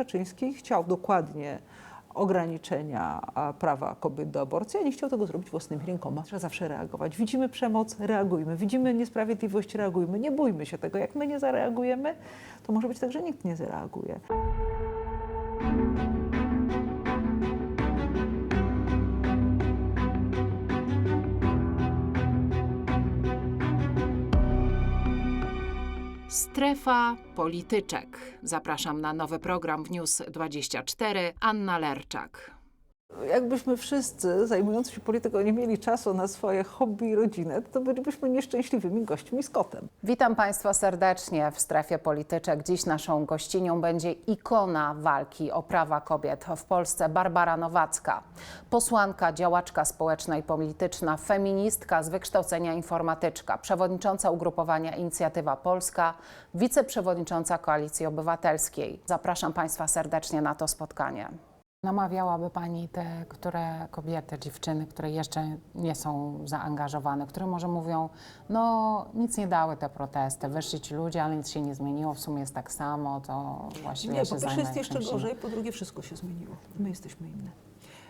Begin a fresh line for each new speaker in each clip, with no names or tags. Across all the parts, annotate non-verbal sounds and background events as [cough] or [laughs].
Kaczyński chciał dokładnie ograniczenia prawa kobiet do aborcji, a nie chciał tego zrobić własnymi rękoma. Trzeba zawsze reagować. Widzimy przemoc, reagujmy. Widzimy niesprawiedliwość, reagujmy. Nie bójmy się tego. Jak my nie zareagujemy, to może być tak, że nikt nie zareaguje.
Strefa Polityczek. Zapraszam na nowy program w News 24. Anna Lerczak.
Jakbyśmy wszyscy zajmujący się polityką nie mieli czasu na swoje hobby i rodzinę, to bylibyśmy nieszczęśliwymi gośćmi z kotem.
Witam Państwa serdecznie w strefie polityczek. Dziś naszą gościnią będzie ikona walki o prawa kobiet w Polsce Barbara Nowacka. Posłanka, działaczka społeczna i polityczna, feministka z wykształcenia informatyczka, przewodnicząca ugrupowania Inicjatywa Polska, wiceprzewodnicząca Koalicji Obywatelskiej. Zapraszam Państwa serdecznie na to spotkanie. Namawiałaby Pani te, które kobiety, dziewczyny, które jeszcze nie są zaangażowane, które może mówią, no nic nie dały te protesty, wyszli ci ludzie, ale nic się nie zmieniło, w sumie jest tak samo, to właściwie
Nie,
ja
po
się
pierwsze jest jeszcze gorzej, po drugie wszystko się zmieniło. My jesteśmy inne.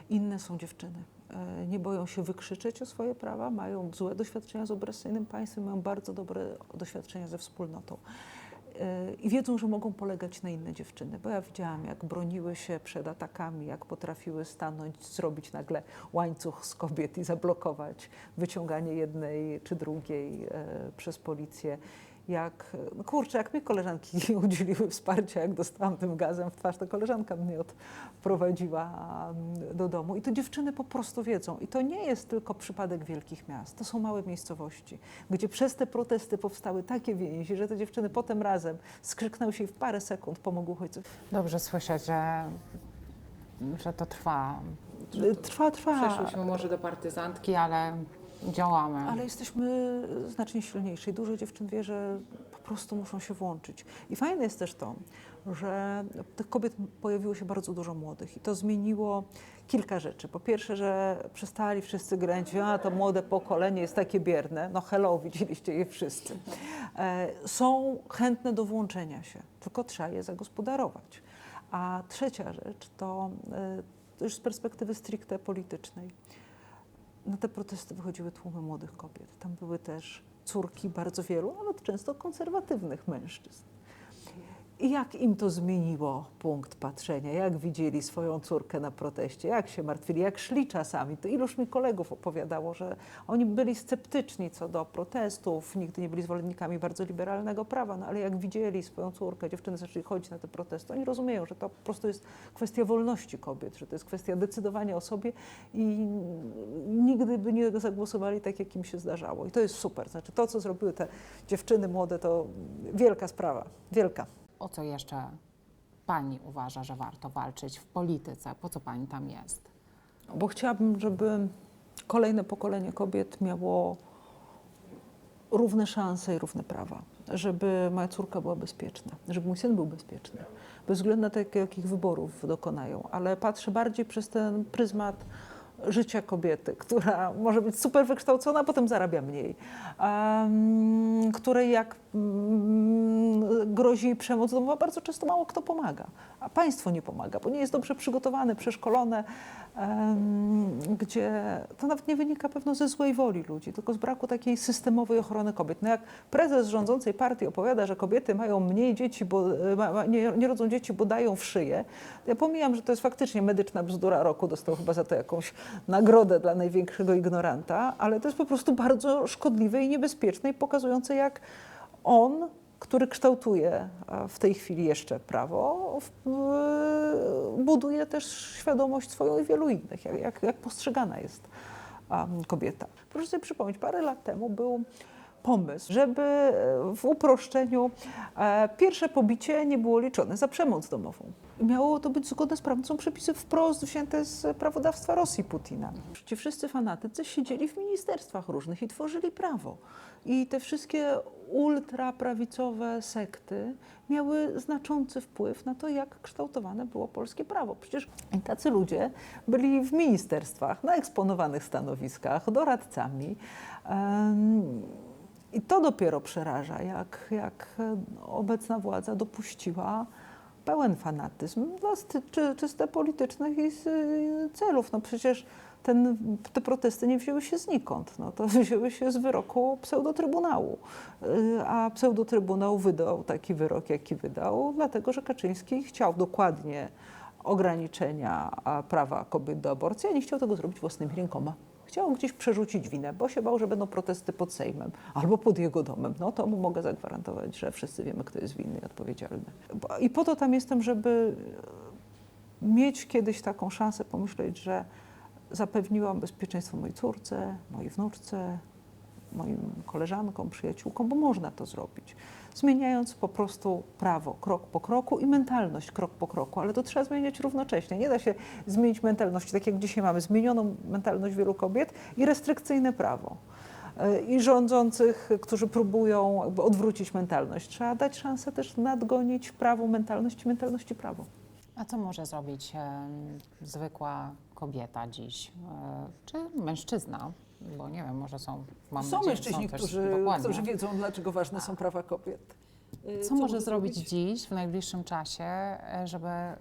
Inne są dziewczyny. E, Nie boją się wykrzyczeć o swoje prawa, mają złe doświadczenia z opresyjnym państwem, mają bardzo dobre doświadczenia ze wspólnotą. I wiedzą, że mogą polegać na inne dziewczyny, bo ja widziałam, jak broniły się przed atakami, jak potrafiły stanąć, zrobić nagle łańcuch z kobiet i zablokować wyciąganie jednej czy drugiej e, przez policję jak, no kurczę, jak mnie koleżanki [laughs] udzieliły wsparcia, jak dostałam tym gazem w twarz, to koleżanka mnie odprowadziła mm, do domu. I to dziewczyny po prostu wiedzą. I to nie jest tylko przypadek wielkich miast, to są małe miejscowości, gdzie przez te protesty powstały takie więzi, że te dziewczyny potem razem skrzyknęły się i w parę sekund pomogły uchodźcom.
Dobrze słyszeć, że, że to trwa.
Trwa, trwa.
Przeszłyśmy może do partyzantki, ale działamy.
Ale jesteśmy znacznie silniejsi. Dużo dziewczyn wie, że po prostu muszą się włączyć. I fajne jest też to, że tych kobiet pojawiło się bardzo dużo młodych i to zmieniło kilka rzeczy. Po pierwsze, że przestali wszyscy grać, a to młode pokolenie jest takie bierne. No hello, widzieliście je wszyscy. E, są chętne do włączenia się, tylko trzeba je zagospodarować. A trzecia rzecz to, e, to już z perspektywy stricte politycznej na te protesty wychodziły tłumy młodych kobiet. Tam były też córki bardzo wielu, nawet często konserwatywnych mężczyzn. Jak im to zmieniło punkt patrzenia, jak widzieli swoją córkę na proteście, jak się martwili, jak szli czasami. To iluż mi kolegów opowiadało, że oni byli sceptyczni co do protestów, nigdy nie byli zwolennikami bardzo liberalnego prawa, no ale jak widzieli swoją córkę, dziewczyny zaczęli chodzić na te protesty, oni rozumieją, że to po prostu jest kwestia wolności kobiet, że to jest kwestia decydowania o sobie i nigdy by nie zagłosowali tak, jak im się zdarzało. I to jest super. Znaczy to, co zrobiły te dziewczyny młode, to wielka sprawa, wielka.
O co jeszcze Pani uważa, że warto walczyć w polityce? Po co Pani tam jest?
Bo chciałabym, żeby kolejne pokolenie kobiet miało równe szanse i równe prawa. Żeby moja córka była bezpieczna, żeby mój syn był bezpieczny. Bez względu na to, jak- jakich wyborów dokonają. Ale patrzę bardziej przez ten pryzmat życia kobiety, [laughs] która może być super wykształcona, a potem zarabia mniej. Um, której jak grozi jej przemoc domowa, bardzo często mało kto pomaga. A państwo nie pomaga, bo nie jest dobrze przygotowane, przeszkolone, gdzie to nawet nie wynika pewno ze złej woli ludzi, tylko z braku takiej systemowej ochrony kobiet. No jak prezes rządzącej partii opowiada, że kobiety mają mniej dzieci, bo e, nie, nie rodzą dzieci, bo dają w szyję, ja pomijam, że to jest faktycznie medyczna bzdura roku, dostał chyba za to jakąś nagrodę dla największego ignoranta, ale to jest po prostu bardzo szkodliwe i niebezpieczne i pokazujące, jak on który kształtuje a, w tej chwili jeszcze prawo, buduje też świadomość swoją i wielu innych, jak, jak, postrzegana jest kobieta. Proszę sobie przypomnieć, parę lat temu był pomysł, żeby e, w uproszczeniu e, pierwsze pobicie nie było liczone za przemoc domową. Miało to być zgodne z prawem. Są przepisy wprost wzięte z prawodawstwa Rosji Putina. Ci wszyscy fanatycy siedzieli w ministerstwach różnych i tworzyli prawo. I te wszystkie ultraprawicowe sekty miały znaczący wpływ na to, jak kształtowane było polskie prawo. Przecież tacy ludzie byli w ministerstwach, na eksponowanych stanowiskach, doradcami. Em, I to dopiero przeraża, jak, jak obecna władza dopuściła pełen fanatyzm dla czy, czyste politycznych y, celów. No przecież ten, te protesty nie wzięły się znikąd. No, to [laughs] wzięły się z wyroku pseudotrybunału. Y, A pseudotrybunał wydał taki wyrok, jaki wydał, dlatego że Kaczyński chciał dokładnie ograniczenia prawa kobiet do aborcji, a nie chciał tego zrobić własnymi rękoma. Chciał gdzieś przerzucić winę, bo się bał, że będą protesty pod Sejmem albo pod jego domem. No to mu mogę zagwarantować, że wszyscy wiemy, kto jest winny i odpowiedzialny. I po to tam jestem, żeby mieć kiedyś taką szansę pomyśleć, że zapewniłam bezpieczeństwo mojej córce, mojej wnuczce, moim koleżankom, przyjaciółkom, bo można to zrobić. Zmieniając po prostu prawo krok po kroku i mentalność krok po kroku, ale to trzeba zmieniać równocześnie. Nie da się zmienić mentalności, tak jak dzisiaj mamy zmienioną mentalność wielu kobiet i restrykcyjne prawo. Y, I rządzących, którzy próbują odwrócić mentalność. Trzeba dać szansę też nadgonić prawo mentalności, mentalności prawo.
A co może zrobić em, zwykła kobieta dziś? E, czy mężczyzna? Bo nie wiem, może są. Mam
są
nadzieję,
mężczyźni,
też,
którzy,
dokładnie.
którzy wiedzą, dlaczego ważne są prawa kobiet. Y,
Co, może zrobić dziś, w najbliższym czasie, e, żeby e,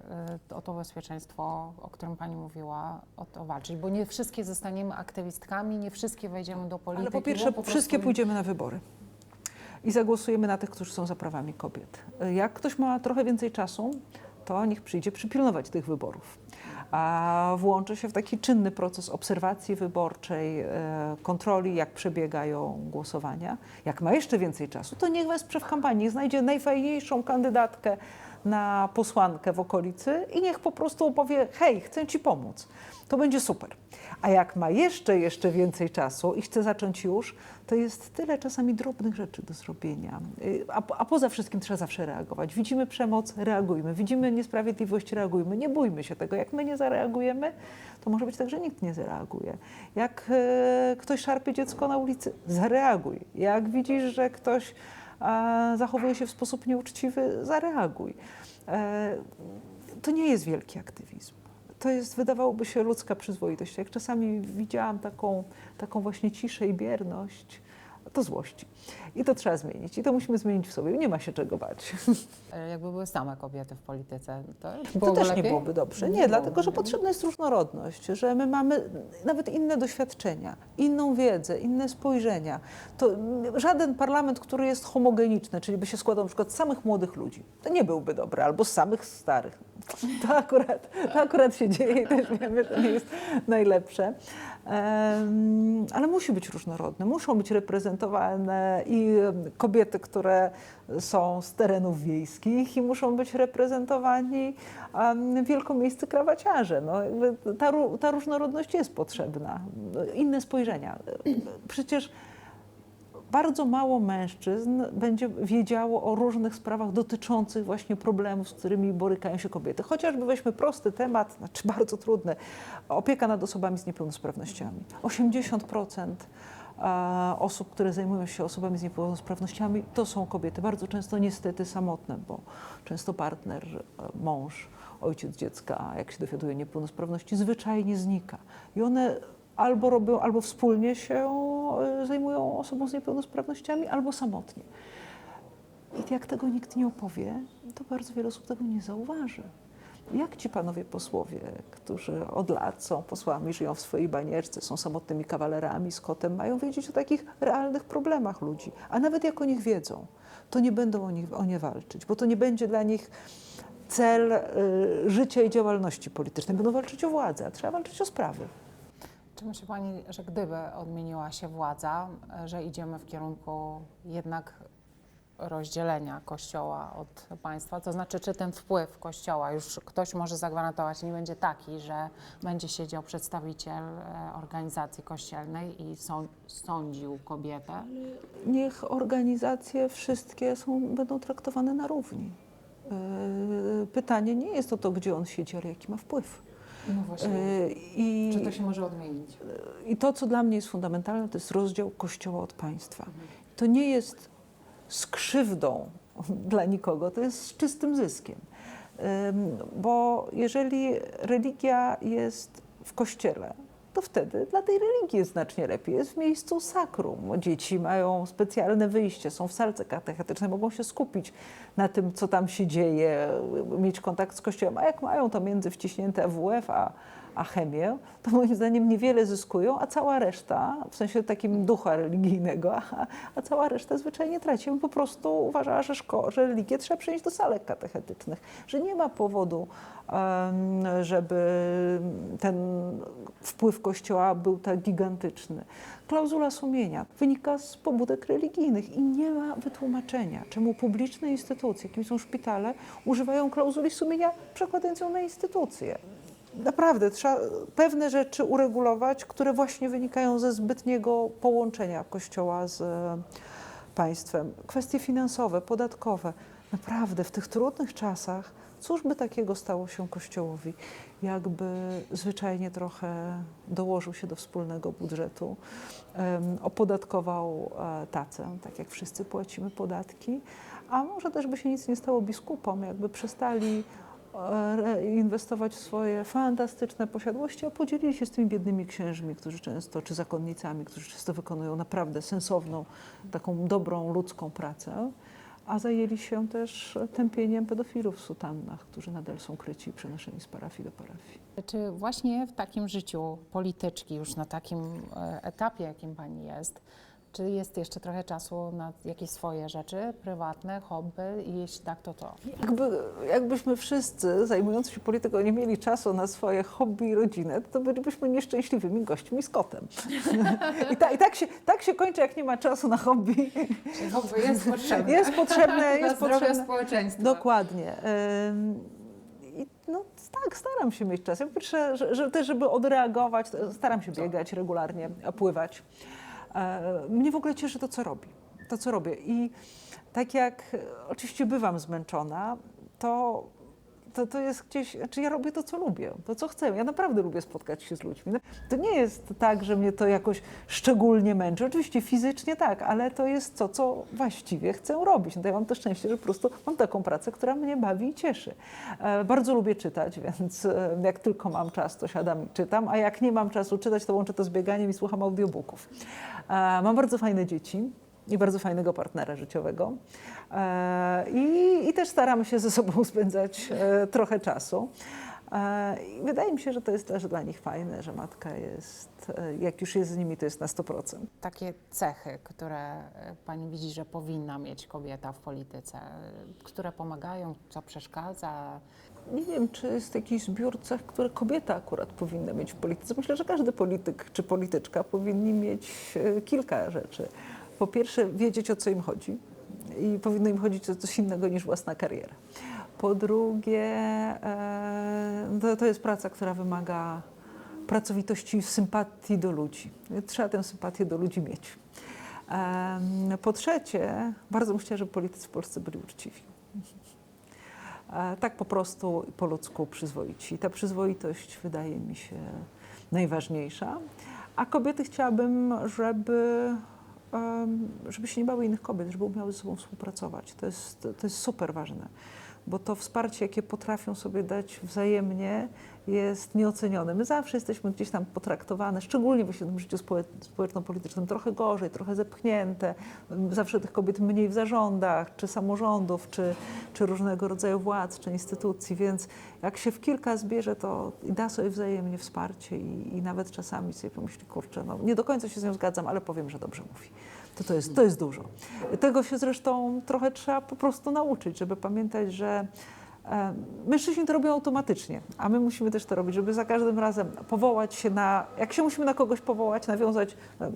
o to bezpieczeństwo, o którym Pani mówiła, o to walczyć? Bo nie wszystkie zostaniemy aktywistkami, nie wszystkie wejdziemy do polityki.
Ale po pierwsze,
po
wszystkie
prostu-
pójdziemy na wybory i zagłosujemy na tych, którzy są za prawami kobiet. Jak ktoś ma trochę więcej czasu, to niech przyjdzie przypilnować tych wyborów. A włączy się w taki czynny proces obserwacji wyborczej, e, kontroli, jak przebiegają głosowania. Jak ma jeszcze więcej czasu, to niech wesprze w kampanii, znajdzie najfajniejszą kandydatkę na posłankę w okolicy i niech po prostu opowie: hej, chcę ci pomóc. To będzie super. A jak ma jeszcze, jeszcze więcej czasu i chce zacząć już, to jest tyle czasami drobnych rzeczy do zrobienia. Y, A, a poza wszystkim trzeba zawsze reagować. Widzimy przemoc, reagujmy. Widzimy niesprawiedliwość, reagujmy. Nie bójmy się tego. Jak my nie zareagujemy, to może być tak, że nikt nie zareaguje. Jak e, ktoś szarpie dziecko na ulicy, zareaguj. Jak widzisz, że ktoś e, zachowuje się w sposób nieuczciwy, zareaguj. E, to nie jest wielki aktywizm. To jest, wydawałoby się, ludzka przyzwoitość. Jak czasami widziałam taką, taką właśnie ciszę i bierność, to złości. I to trzeba zmienić. I to musimy zmienić w sobie. Nie ma się czego bać.
E, Jakby były same kobiety w polityce, to,
To też nie
lepiej?
byłoby dobrze. Nie,
Nie
dlatego,
byłoby,
że
nie?
potrzebna jest różnorodność, że my mamy nawet inne doświadczenia, inną wiedzę, inne spojrzenia. To żaden parlament, który jest homogeniczny, czyli by się składał na przykład z samych młodych ludzi, to nie byłby dobry, albo z samych starych. [laughs] To akurat, to akurat się dzieje i też wiemy, że nie jest najlepsze. Ale musi być różnorodny, muszą być reprezentowane i kobiety, które są z terenów wiejskich i muszą być reprezentowani wielkomiejscy krawaciarze. No, ta, ta różnorodność jest potrzebna. Inne spojrzenia. Przecież bardzo mało mężczyzn będzie wiedziało o różnych sprawach dotyczących właśnie problemów, z którymi borykają się kobiety. Chociażby weźmy prosty temat, znaczy bardzo trudny, opieka nad osobami z niepełnosprawnościami. 80% e, osób, które zajmują się osobami z niepełnosprawnościami, to są kobiety, bardzo często niestety samotne, bo często partner, e, mąż, ojciec dziecka, jak się dowiaduje niepełnosprawności, zwyczajnie znika. I one albo robią, albo wspólnie się e, zajmują osobą z niepełnosprawnościami, albo samotnie. I jak tego nikt nie opowie, to bardzo wiele osób tego nie zauważy. Jak ci panowie posłowie, którzy od lat są posłami, żyją w swojej banieczce, są samotnymi kawalerami z kotem, mają wiedzieć o takich realnych problemach ludzi? A nawet jak o nich wiedzą, to nie będą o, nich, o nie walczyć, bo to nie będzie dla nich cel y, życia i działalności politycznej. Będą walczyć o władzę, a trzeba walczyć o sprawy.
Czy myśli Pani, że gdyby odmieniła się władza, e, że idziemy w kierunku jednak rozdzielenia Kościoła od państwa? To znaczy, czy ten wpływ Kościoła już ktoś może zagwarantować, nie będzie taki, że będzie siedział przedstawiciel e, organizacji kościelnej i są- sądził kobietę?
Niech organizacje wszystkie są, będą traktowane na równi. Yy, Pytanie nie jest o to, gdzie on siedzi, ale jaki ma wpływ.
No właśnie.
Yy, I,
Czy to się może odmienić?
I to, co dla mnie jest fundamentalne, to jest rozdział Kościoła od państwa. To nie jest z krzywdą dla nikogo, to jest z czystym zyskiem. Bo jeżeli religia jest w kościele to wtedy dla tej religii jest znacznie lepiej. Jest w miejscu sakrum. Dzieci mają specjalne wyjście, są w salce katechetycznej, mogą się skupić na tym, co tam się dzieje, mieć kontakt z Kościołem. A jak mają to między wciśnięte WF a, a chemię, to moim zdaniem niewiele zyskują, a cała reszta, w sensie takim ducha religijnego, [laughs] a, a cała reszta zwyczajnie traci. Po prostu uważała, że, szko- że religię trzeba przenieść do salek katechetycznych, że nie ma powodu, żeby ten wpływ Kościoła był tak gigantyczny. Klauzula sumienia wynika z pobudek religijnych i nie ma wytłumaczenia, czemu publiczne instytucje, jakimi są szpitale, używają klauzuli sumienia, przekładając ją na instytucje. Naprawdę trzeba pewne rzeczy uregulować, które właśnie wynikają ze zbytniego połączenia Kościoła z e, państwem. Kwestie finansowe, podatkowe. Naprawdę w tych trudnych czasach, cóż by takiego stało się Kościołowi, jakby zwyczajnie trochę dołożył się do wspólnego budżetu, opodatkował e, tacę, tak jak wszyscy płacimy podatki, a może też by się nic nie stało biskupom, jakby przestali inwestować w swoje fantastyczne posiadłości, a podzielili się z tymi biednymi księżmi, którzy często, czy zakonnicami, którzy często wykonują naprawdę sensowną, taką dobrą, ludzką pracę, a zajęli się też tępieniem pedofilów w sutannach, którzy nadal są kryci i przenoszeni z parafii do parafii.
Czy właśnie w takim życiu polityczki, już na takim e, etapie, jakim pani jest, czy jest jeszcze trochę czasu na jakieś swoje rzeczy, prywatne, hobby i jeśli tak, to to?
Jakby, jakbyśmy wszyscy zajmujący się polityką nie mieli czasu na swoje hobby i rodzinę, to bylibyśmy nieszczęśliwymi gośćmi z kotem. I, ta, i tak, się, tak się kończy, jak nie ma czasu na hobby.
Czyli hobby jest potrzebne.
Jest potrzebne, jest potrzebne.
społeczeństwa.
Dokładnie. Ym, I no tak, staram się mieć czas. Po pierwsze, że, że też, żeby odreagować, staram się biegać regularnie, pływać. E, Mnie w ogóle cieszy to, co robi. To, co robię. I tak jak e, oczywiście bywam zmęczona, to, to, to jest gdzieś, znaczy ja robię to, co lubię, to, co chcę. Ja naprawdę lubię spotkać się z ludźmi. No, To nie jest tak, że mnie to jakoś szczególnie męczy. Oczywiście fizycznie tak, ale to jest to, co właściwie chcę robić. No ja mam to szczęście, że po prostu mam taką pracę, która mnie bawi i cieszy. E, Bardzo lubię czytać, więc e, jak tylko mam czas, to siadam i czytam, a jak nie mam czasu czytać, to łączę to z bieganiem i słucham audiobooków. E, Mam bardzo fajne dzieci i bardzo fajnego partnera życiowego. E, I, I też staramy się ze sobą [laughs] spędzać e, trochę czasu. E, I wydaje mi się, że to jest też dla nich fajne, że matka jest, jak już jest z nimi, to jest na 100%.
Takie cechy, które pani widzi, że powinna mieć kobieta w polityce, które pomagają, co przeszkadza,
Nie wiem, czy jest jakiś zbiór cech, które kobieta akurat powinna mieć w polityce. Myślę, że każdy polityk czy polityczka powinni mieć kilka rzeczy. Po pierwsze, wiedzieć o co im chodzi i powinno im chodzić o coś innego niż własna kariera. Po drugie, e, to, to jest praca, która wymaga pracowitości, sympatii do ludzi. Trzeba tę sympatię do ludzi mieć. Em, Po trzecie, bardzo bym chciała, żeby politycy w Polsce byli uczciwi. E, tak po prostu i po ludzku przyzwoici. Ta przyzwoitość wydaje mi się najważniejsza. A kobiety chciałabym, żeby, żeby się nie bały innych kobiet, żeby umiały ze sobą współpracować. To jest, to jest super ważne, bo to wsparcie, jakie potrafią sobie dać wzajemnie, jest nieocenione. My zawsze jesteśmy gdzieś tam potraktowane, szczególnie właśnie w tym życiu społe- społeczno-politycznym, trochę gorzej, trochę zepchnięte. Zawsze tych kobiet mniej w zarządach, czy samorządów, czy, czy różnego rodzaju władz, czy instytucji, więc jak się w kilka zbierze, to da sobie wzajemnie wsparcie i, i nawet czasami sobie pomyśli, kurczę, no nie do końca się z nią zgadzam, ale powiem, że dobrze mówi. To, to, jest, to jest dużo. Tego się zresztą trochę trzeba po prostu nauczyć, żeby pamiętać, że Mężczyźni to robią automatycznie, a my musimy też to robić, żeby za każdym razem powołać się na, jak się musimy na kogoś powołać, nawiązać e,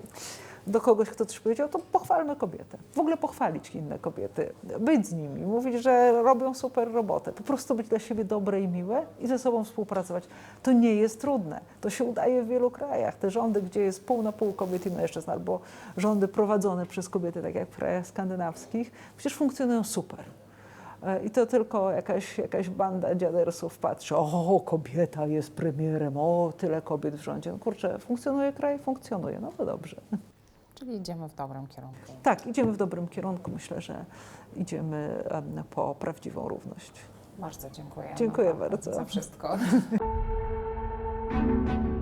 do kogoś, kto coś powiedział, to pochwalmy kobietę. W ogóle pochwalić inne kobiety, być z nimi, mówić, że robią super robotę, po prostu być dla siebie dobre i miłe i ze sobą współpracować. To nie jest trudne. To się udaje w wielu krajach. Te rządy, gdzie jest pół na pół kobiet i mężczyzn, albo rządy prowadzone przez kobiety, tak jak w krajach skandynawskich, przecież funkcjonują super. E, I to tylko jakaś, jakaś banda dziadersów patrzy, o, kobieta jest premierem, o, tyle kobiet w rządzie. No kurczę, funkcjonuje kraj? Funkcjonuje, no to dobrze.
czyli idziemy w dobrym kierunku.
Tak, idziemy w dobrym kierunku. Myślę, że idziemy em, po prawdziwą równość.
Bardzo dziękuję.
Dziękuję
naprawdę
bardzo.
Za wszystko. [laughs]